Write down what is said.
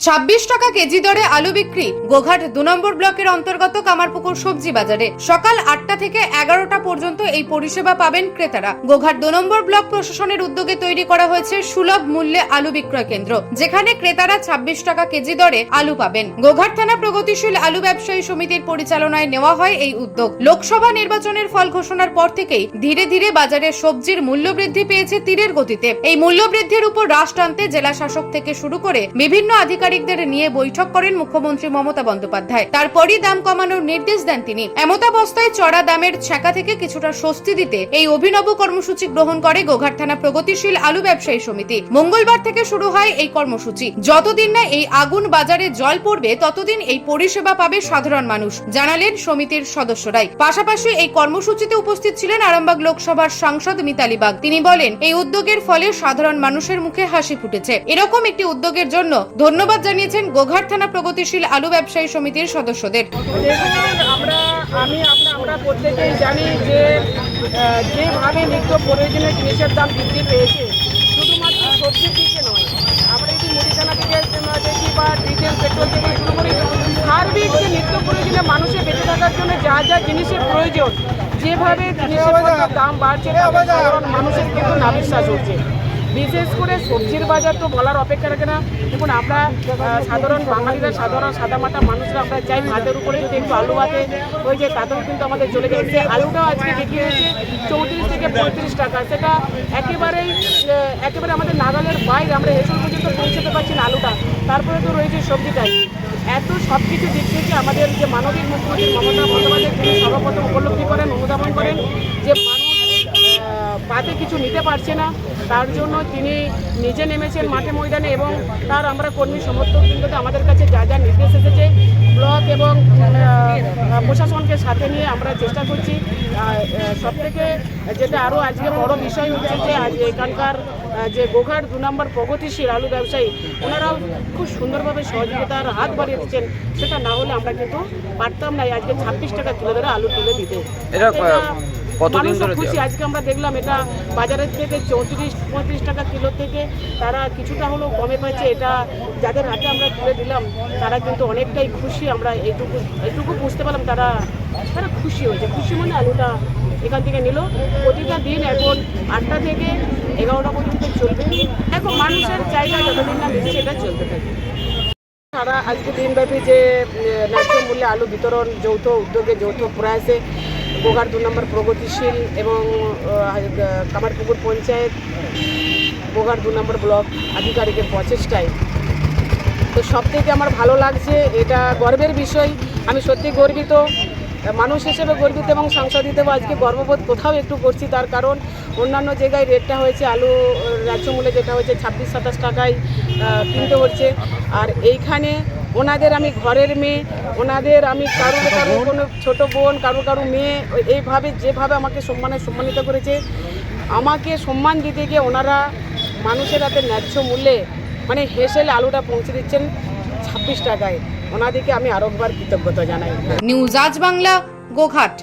ছাব্বিশ টাকা কেজি দরে আলু বিক্রি। গোঘাট দু নম্বর ব্লকের অন্তর্গত কামারপুকুর সবজি বাজারে। সকাল আটটা থেকে এগারোটা পর্যন্ত এই পরিষেবা পাবেন ক্রেতারা। গোঘাট দু নম্বর ব্লক প্রশাসনের উদ্যোগে তৈরি করা হয়েছে সুলভ মূল্যে আলু বিক্রয় কেন্দ্র, যেখানে ক্রেতারা ছাব্বিশ টাকা কেজি দরে আলু পাবেন। গোঘাট থানা প্রগতিশীল আলু ব্যবসায়ী সমিতির পরিচালনায় নেওয়া হয় এই উদ্যোগ। লোকসভা নির্বাচনের ফল ঘোষণার পর থেকেই ধীরে ধীরে বাজারে সবজির মূল্য বৃদ্ধি পেয়েছে তীরের গতিতে। এই মূল্য বৃদ্ধির উপর রাশ টানতে জেলা শাসক থেকে শুরু করে বিভিন্ন আধিকারিকদের নিয়ে বৈঠক করেন মুখ্যমন্ত্রী মমতা বন্দ্যোপাধ্যায়। তারপরই দাম কমানোর নির্দেশ দেন তিনি। এমতাবস্থায় চড়া দামের ছ্যাঁকা থেকে কিছুটা স্বস্তি দিতে এই অভিনব কর্মসূচি গ্রহণ করে গোঘাট থানা প্রগতিশীল আলু ব্যবসায়ী সমিতি। মঙ্গলবার থেকে শুরু হয় এই কর্মসূচি। যতদিন না এই আগুন বাজারে জল পড়বে, ততদিন এই পরিষেবা পাবে সাধারণ মানুষ, জানালেন সমিতির সদস্যরাই। পাশাপাশি এই কর্মসূচিতে উপস্থিত ছিলেন আরামবাগ লোকসভার সাংসদ মিতালি বাগ। তিনি বলেন, এই উদ্যোগের ফলে সাধারণ মানুষের মুখে হাসি ফুটেছে। এরকম একটি উদ্যোগের জন্য ধন্যবাদ জানিয়েছেন গোঘাট থানা প্রগতিশীল আলু ব্যবসায়ী সমিতির সদস্যদের। আমরা, আমি, আমরা প্রত্যেকেই জানি যে যেভাবে নিত্য প্রয়োজনীয় জিনিসের দাম বৃদ্ধি পেয়েছে, শুধুমাত্র সবজির দিকে নয়, আমরা যদি মুদিখানা থেকে দেখি বা ডিজেল পেট্রোল থেকে শুরু করি সার্বিক যে নিত্য প্রয়োজনীয় মানুষের বেঁচে থাকার জন্য যা যা জিনিসের প্রয়োজন, যেভাবে জিনিসের দাম বাড়ছে সাধারণ মানুষের কিন্তু নাবিশ্বাস হচ্ছে। বিশেষ করে সবজির বাজার তো বলার অপেক্ষা রাখে না। দেখুন, আমরা সাধারণ বাঙালিরা, সাধারণ সাদামাটা মানুষরা আমরা চাই ভাতের উপরে একটু আলু ভাতে হয়ে যায় তাতেও কিন্তু আমাদের চলে যায়। সে আলুটাও আজকে বিক্রি হয়েছে চৌত্রিশ থেকে পঁয়ত্রিশ টাকা। সেটা একেবারেই একেবারে আমাদের নাগালের বাইরে। আমরা এসব পর্যন্ত পৌঁছতে পারছি না আলুটা। তারপরে তো রয়েছে সবজিটাই। এত সব কিছু দিক থেকে আমাদের যে মানবিক মুখ্যমন্ত্রী মমতা বন্দ্যোপাধ্যায় তিনি সর্বপ্রথম উপলব্ধি করেন, অনুধাবন করেন যে মানুষ পাতে কিছু নিতে পারছে না। তার জন্য তিনি নিজে নেমেছেন মাঠে ময়দানে এবং তার আমরা কর্মী সমর্থক বৃন্দকে আমাদের কাছে যা যা নির্দেশ এসেছে ব্লক এবং প্রশাসনকে সাথে নিয়ে আমরা চেষ্টা করছি। সব থেকে যেটা আরও আজকে বড় বিষয় হচ্ছে যে আজ এখানকার যে গোঘাট দু নম্বর প্রগতিশীল আলু ব্যবসায়ী ওনারাও খুব সুন্দরভাবে সহযোগিতার হাত বাড়িয়ে দিচ্ছেন সেটা না হলে আমরা কিন্তু পারতাম না আজকে ছাব্বিশ টাকা কিলো ধরে আলু তুলে দিতে। কতদিন ধরে খুশি আজকে আমরা দেখলাম এটা বাজারের থেকে চৌত্রিশ পঁয়ত্রিশ টাকা কিলো থেকে তারা কিছুটা হলেও কমে পাচ্ছে। এটা যাদের হাতে আমরা তুলে দিলাম তারা কিন্তু অনেকটাই খুশি। আমরা এইটুকু এইটুকু বুঝতে পারলাম তারা তারা খুশি হয়েছে। খুশি মানে আলুটা এখান থেকে নিল। প্রতিটা দিন এখন আটটা থেকে এগারোটা পর্যন্ত চলবে। এখন মানুষের চাহিদা যতদিন না মিলছে এটা চলতে থাকে সারা আজকে দিনব্যাপী যে ন্যায্য মূল্যে আলু বিতরণ যৌথ উদ্যোগে যৌথ প্রয়াসে গোঘাট দু নম্বর প্রগতিশীল এবং কামারপুকুর পঞ্চায়েত গোঘাট দু নম্বর ব্লক আধিকারিকের প্রচেষ্টায়। তো সব থেকে আমার ভালো লাগছে, এটা গর্বের বিষয়। আমি সত্যি গর্বিত, মানুষ হিসেবে গর্বিত এবং সাংসদ হিসেবে আজকে গর্ববোধ কোথাও একটু করছি, তার কারণ অন্যান্য জায়গায় রেটটা হয়েছে, আলু, রাজ্য মূল্যে যেটা হয়েছে ছাব্বিশ, সাতাশ টাকায় কিনতে হচ্ছে। আর এইখানে ওনাদের আমি ঘরের মেয়ে ওনাদের আমি কারও কারও কোনো ছোটো বোন কারও কারও মেয়ে ওই- এইভাবে যেভাবে আমাকে সম্মানে সম্মানিত করেছে আমাকে সম্মান দিতে গিয়ে ওনারা মানুষের হাতে ন্যায্য মূল্যে মানে হেসেলে আলুটা পৌঁছে দিচ্ছেন ছাব্বিশ টাকায়। ওনাদেরকে আমি আরও একবার কৃতজ্ঞতা জানাই। নিউজ আজ বাংলা গোঘাট।